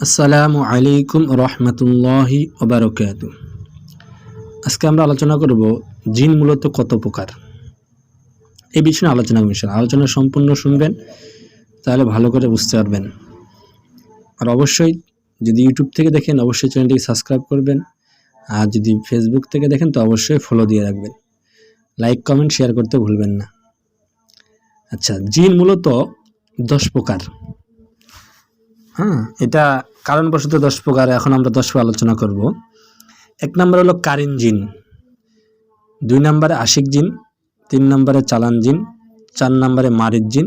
আসসালামু আলাইকুম রহমতুল্লাহি ওবরকাত। আজকে আমরা আলোচনা করব জিন মূলত কত প্রকার। এই বিষয়ে আলোচনা মিশন আলোচনা সম্পূর্ণ শুনবেন, তাহলে ভালো করে বুঝতে পারবেন। আর অবশ্যই যদি ইউটিউব থেকে দেখেন, অবশ্যই চ্যানেলটি সাবস্ক্রাইব করবেন। আর যদি ফেসবুক থেকে দেখেন, তো অবশ্যই ফলো দিয়ে রাখবেন। লাইক কমেন্ট শেয়ার করতে ভুলবেন না। আচ্ছা জিন মূলত দশ প্রকার। হ্যাঁ এটা কারণবশত দশ প্রকার এখন আমরা দশ প্রকার আলোচনা করব। এক নম্বর হলো কারিন জিন, দুই নম্বরে আশিক জিন, তিন নম্বরে চালান জিন, চার নম্বরে মারিদ জিন,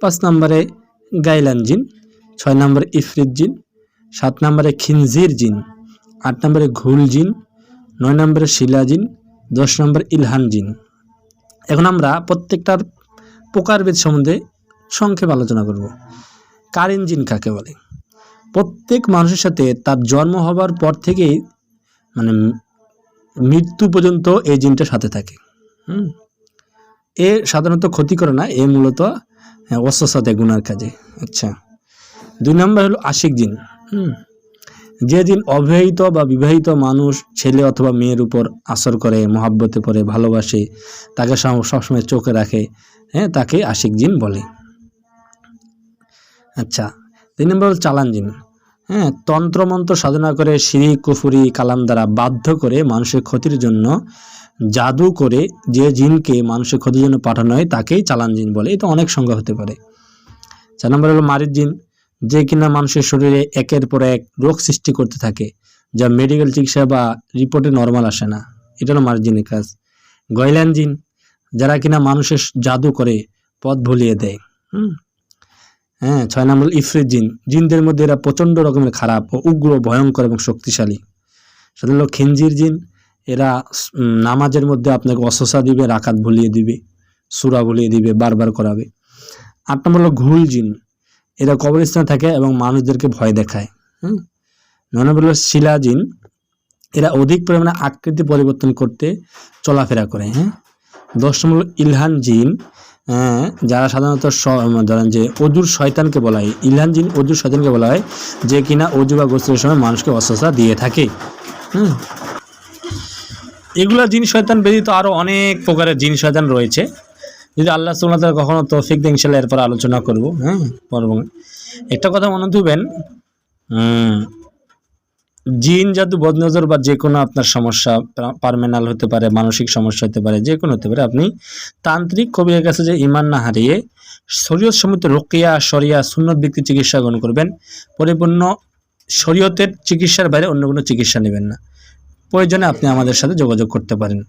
পাঁচ নম্বরে গাইলান জিন, ছয় নম্বরে ইফরিত জিন, সাত নম্বরে খিনজির জিন, আট নম্বরে ঘুল জিন, নয় নম্বরে শিলা জিন, দশ নম্বরে ইলহান জিন। এখন আমরা প্রত্যেকটার প্রকারভেদ সম্বন্ধে সংক্ষেপ আলোচনা করব। কারিন জিন কাকে বলে? প্রত্যেক মানুষের সাথে তার জন্ম হবার পর থেকেই মানে মৃত্যু পর্যন্ত এই জিনটা সাথে থাকে। হুম? এ সাধারণত ক্ষতি করে না, এ মূলত অস্বস্থাতে গুনার কাজে। আচ্ছা। দুই নম্বর হলো আশিক জিন। হুম? যে দিন অবিবাহিত বা বিবাহিত মানুষ, ছেলে অথবা মেয়ের উপর আসর করে, মহাব্বতে পড়ে, ভালোবাসে, তাকে সব- সবসময় চোখে রাখে হ্যাঁ তাকে আশিক জিন বলে। আচ্ছা তিন নম্বর হল চালান জিন হ্যাঁ তন্ত্রমন্ত্র সাধনা করে সিঁড়ি, কুফুরি, কালাম দ্বারা বাধ্য করে মানুষের ক্ষতির জন্য জাদু করে যে জিনকে মানুষের ক্ষতির জন্য পাঠানো হয়, তাকেই চালান জিন বলে। এটা অনেক সংখ্যা হতে পারে। চার নম্বর হলো মারিদ জিন। যে কিনা মানুষের শরীরে একের পর এক রোগ সৃষ্টি করতে থাকে, যা মেডিকেল চিকিৎসা বা রিপোর্টে নর্মাল আসে না। এটা হলো মারিদ জিনের কাজ। গয়লান জিন, যারা কিনা মানুষের জাদু করে পথ ভুলিয়ে দেয়। হুম। হ্যাঁ ছয় নম্বর ইফরিত জিন। জিনদের মধ্যে এরা প্রচণ্ড রকমের খারাপ ও উগ্র ভয়ঙ্কর এবং শক্তিশালী। সেটা হলো খিনজির জিন এরা নামাজের মধ্যে আপনাকে অসসা দিবে রাকাত ভুলিয়ে দিবে সুরা ভুলিয়ে দিবে বারবার করাবে। আট নম্বর হলো ঘুল জিন। এরা কবরস্থানে থাকে এবং মানুষদেরকে ভয় দেখায় হুম? নয় নম্বর হলো শিলা জিন। এরা অধিক পরিমাণে আকৃতি পরিবর্তন করতে চলাফেরা করে হ্যাঁ? দশ নম্বর ইলহান জিন। হ্যাঁ, যারা সাধারণত ধরেন যে অজুর শয়তানকে বলা হয় ইলহান জিন অজুর শয়তানকে বলা হয় যে কিনা অজু বা গোসলের সময় মানুষকে অস্বস্থা দিয়ে থাকে। হুম? এগুলা জিন শয়তান ব্যতীত আরও অনেক প্রকারের জিন শয়তান রয়েছে। যদি আল্লাহ সুল্লাহ তালা কখনো তৌফিক দিন ইনশাল্লাহ এরপর আলোচনা করব। হ্যাঁ পর্ব একটা কথা মনে উম, জিন জাদু, বদনজর বা যে কোনো আপনার সমস্যা পারমেনাল হতে পারে, মানসিক সমস্যা হতে পারে, যে কোনো হতে পারে, আপনি তান্ত্রিক কবিরের কাছে যে ইমান না হারিয়ে শরীয়ত সমিত রোকিয়া সরিয়া সুন্নত ব্যক্তি চিকিৎসা গ্রহণ করবেন। পরিপূর্ণ শরীয়তের চিকিৎসার বাইরে অন্য কোনো চিকিৎসা নেবেন না। প্রয়োজনে আপনি আমাদের সাথে যোগাযোগ করতে পারেন।